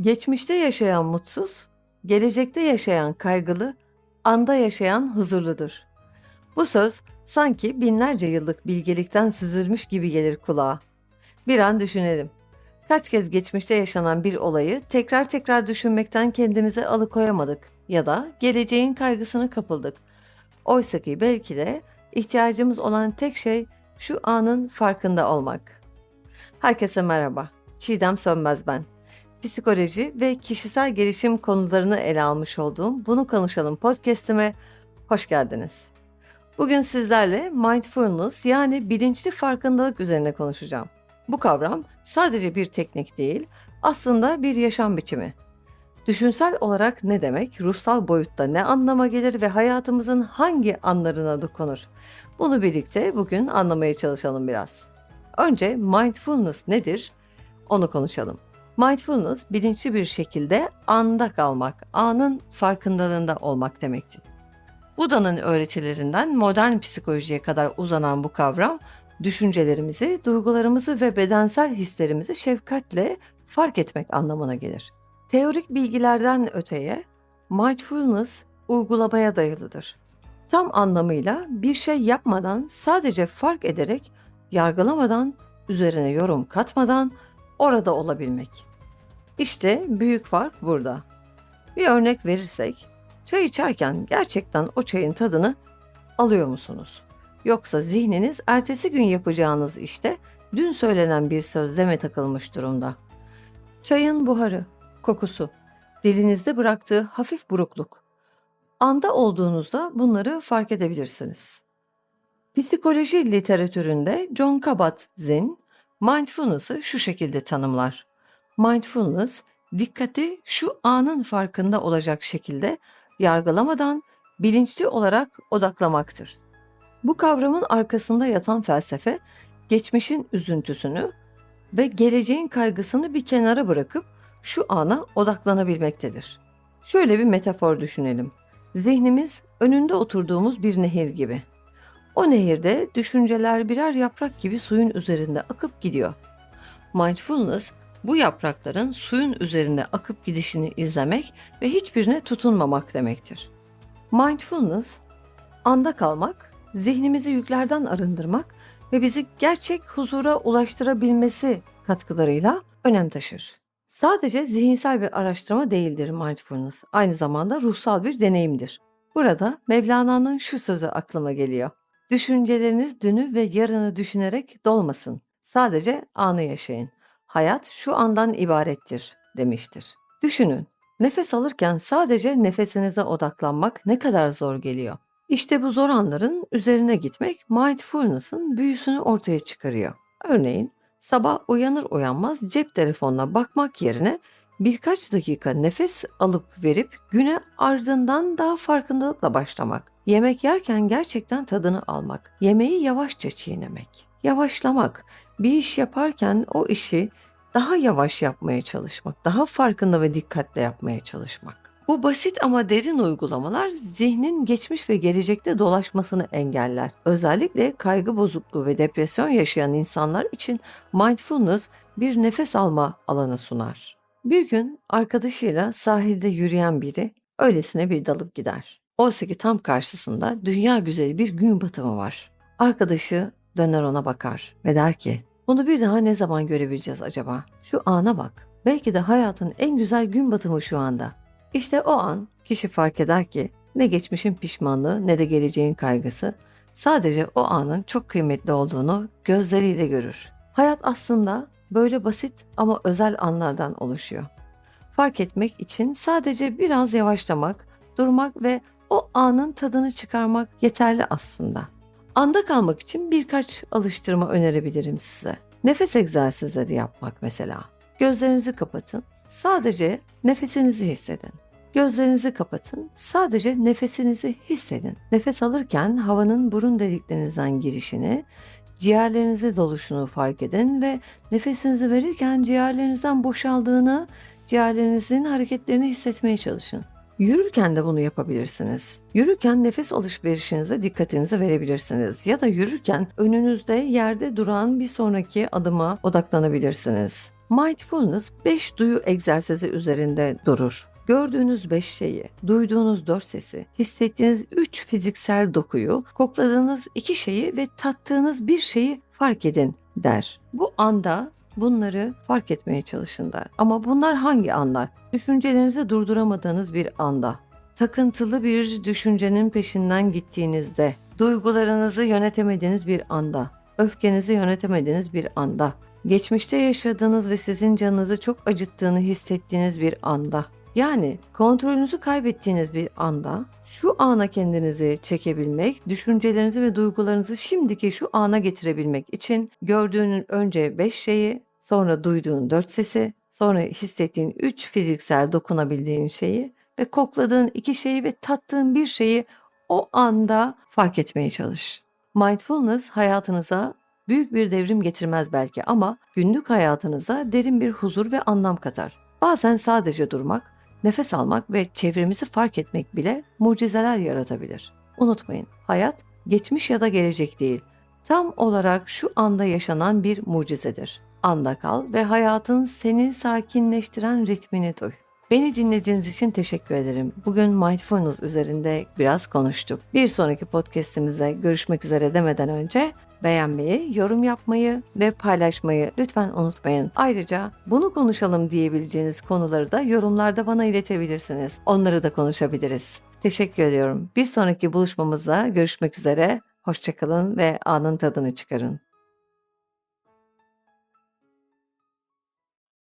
Geçmişte yaşayan mutsuz, gelecekte yaşayan kaygılı, anda yaşayan huzurludur. Bu söz sanki binlerce yıllık bilgelikten süzülmüş gibi gelir kulağa. Bir an düşünelim. Kaç kez geçmişte yaşanan bir olayı tekrar tekrar düşünmekten kendimize alıkoyamadık ya da geleceğin kaygısına kapıldık. Oysa ki belki de ihtiyacımız olan tek şey şu anın farkında olmak. Herkese merhaba. Çiğdem Sönmez ben. Psikoloji ve kişisel gelişim konularını ele almış olduğum Bunu Konuşalım podcast'ime hoş geldiniz. Bugün sizlerle mindfulness yani bilinçli farkındalık üzerine konuşacağım. Bu kavram sadece bir teknik değil, aslında bir yaşam biçimi. Düşünsel olarak ne demek, ruhsal boyutta ne anlama gelir ve hayatımızın hangi anlarına dokunur? Bunu birlikte bugün anlamaya çalışalım biraz. Önce mindfulness nedir? Onu konuşalım. Mindfulness bilinçli bir şekilde anda kalmak, anın farkındalığında olmak demektir. Buda'nın öğretilerinden modern psikolojiye kadar uzanan bu kavram, düşüncelerimizi, duygularımızı ve bedensel hislerimizi şefkatle fark etmek anlamına gelir. Teorik bilgilerden öteye, mindfulness uygulamaya dayalıdır. Tam anlamıyla bir şey yapmadan, sadece fark ederek, yargılamadan, üzerine yorum katmadan orada olabilmek. İşte büyük fark burada. Bir örnek verirsek, çay içerken gerçekten o çayın tadını alıyor musunuz? Yoksa zihniniz ertesi gün yapacağınız işte dün söylenen bir sözleme takılmış durumda. Çayın buharı, kokusu, dilinizde bıraktığı hafif burukluk. Anda olduğunuzda bunları fark edebilirsiniz. Psikoloji literatüründe John Kabat-Zinn mindfulness'ı şu şekilde tanımlar. Mindfulness, dikkati şu anın farkında olacak şekilde yargılamadan bilinçli olarak odaklamaktır. Bu kavramın arkasında yatan felsefe, geçmişin üzüntüsünü ve geleceğin kaygısını bir kenara bırakıp şu ana odaklanabilmektedir. Şöyle bir metafor düşünelim. Zihnimiz önünde oturduğumuz bir nehir gibi. O nehirde düşünceler birer yaprak gibi suyun üzerinde akıp gidiyor. Mindfulness bu yaprakların suyun üzerinde akıp gidişini izlemek ve hiçbirine tutunmamak demektir. Mindfulness, anda kalmak, zihnimizi yüklerden arındırmak ve bizi gerçek huzura ulaştırabilmesi katkılarıyla önem taşır. Sadece zihinsel bir araştırma değildir mindfulness, aynı zamanda ruhsal bir deneyimdir. Burada Mevlana'nın şu sözü aklıma geliyor. Düşünceleriniz dünü ve yarını düşünerek dolmasın. Sadece anı yaşayın. Hayat şu andan ibarettir demiştir. Düşünün, nefes alırken sadece nefesinize odaklanmak ne kadar zor geliyor. İşte bu zor anların üzerine gitmek mindfulness'ın büyüsünü ortaya çıkarıyor. Örneğin sabah uyanır uyanmaz cep telefonuna bakmak yerine birkaç dakika nefes alıp verip güne ardından daha farkındalıkla başlamak. Yemek yerken gerçekten tadını almak. Yemeği yavaşça çiğnemek. Yavaşlamak. Bir iş yaparken o işi daha yavaş yapmaya çalışmak. Daha farkında ve dikkatle yapmaya çalışmak. Bu basit ama derin uygulamalar zihnin geçmiş ve gelecekte dolaşmasını engeller. Özellikle kaygı bozukluğu ve depresyon yaşayan insanlar için mindfulness bir nefes alma alanı sunar. Bir gün arkadaşıyla sahilde yürüyen biri öylesine bir dalıp gider. Oysa ki tam karşısında dünya güzeli bir gün batımı var. Arkadaşı döner ona bakar ve der ki bunu bir daha ne zaman görebileceğiz acaba? Şu ana bak. Belki de hayatın en güzel gün batımı şu anda. İşte o an kişi fark eder ki ne geçmişin pişmanlığı ne de geleceğin kaygısı sadece o anın çok kıymetli olduğunu gözleriyle görür. Hayat aslında böyle basit ama özel anlardan oluşuyor. Fark etmek için sadece biraz yavaşlamak, durmak ve o anın tadını çıkarmak yeterli aslında. Anda kalmak için birkaç alıştırma önerebilirim size. Nefes egzersizleri yapmak mesela. Gözlerinizi kapatın. Sadece nefesinizi hissedin. Gözlerinizi kapatın. Sadece nefesinizi hissedin. Nefes alırken havanın burun deliklerinizden girişini, ciğerlerinize doluşunu fark edin ve nefesinizi verirken ciğerlerinizden boşaldığını, ciğerlerinizin hareketlerini hissetmeye çalışın. Yürürken de bunu yapabilirsiniz. Yürürken nefes alışverişinize dikkatinizi verebilirsiniz. Ya da yürürken önünüzde yerde duran bir sonraki adıma odaklanabilirsiniz. Mindfulness 5 duyu egzersizi üzerinde durur. Gördüğünüz 5 şeyi, duyduğunuz 4 sesi, hissettiğiniz 3 fiziksel dokuyu, kokladığınız 2 şeyi ve tattığınız bir şeyi fark edin der. Bu anda bunları fark etmeye çalışın der. Ama bunlar hangi anlar? Düşüncelerinizi durduramadığınız bir anda, takıntılı bir düşüncenin peşinden gittiğinizde, duygularınızı yönetemediğiniz bir anda, öfkenizi yönetemediğiniz bir anda, geçmişte yaşadığınız ve sizin canınızı çok acıttığını hissettiğiniz bir anda, yani kontrolünüzü kaybettiğiniz bir anda şu ana kendinizi çekebilmek, düşüncelerinizi ve duygularınızı şimdiki şu ana getirebilmek için gördüğünün önce 5 şeyi, sonra duyduğun 4 sesi, sonra hissettiğin 3 fiziksel dokunabildiğin şeyi ve kokladığın 2 şeyi ve tattığın bir şeyi o anda fark etmeye çalış. Mindfulness hayatınıza büyük bir devrim getirmez belki ama günlük hayatınıza derin bir huzur ve anlam katar. Bazen sadece durmak, nefes almak ve çevremizi fark etmek bile mucizeler yaratabilir. Unutmayın, hayat geçmiş ya da gelecek değil. Tam olarak şu anda yaşanan bir mucizedir. Anda kal ve hayatın seni sakinleştiren ritmini duy. Beni dinlediğiniz için teşekkür ederim. Bugün mindfulness üzerinde biraz konuştuk. Bir sonraki podcast'imizde görüşmek üzere demeden önce beğenmeyi, yorum yapmayı ve paylaşmayı lütfen unutmayın. Ayrıca bunu konuşalım diyebileceğiniz konuları da yorumlarda bana iletebilirsiniz. Onları da konuşabiliriz. Teşekkür ediyorum. Bir sonraki buluşmamızda görüşmek üzere. Hoşçakalın ve anın tadını çıkarın.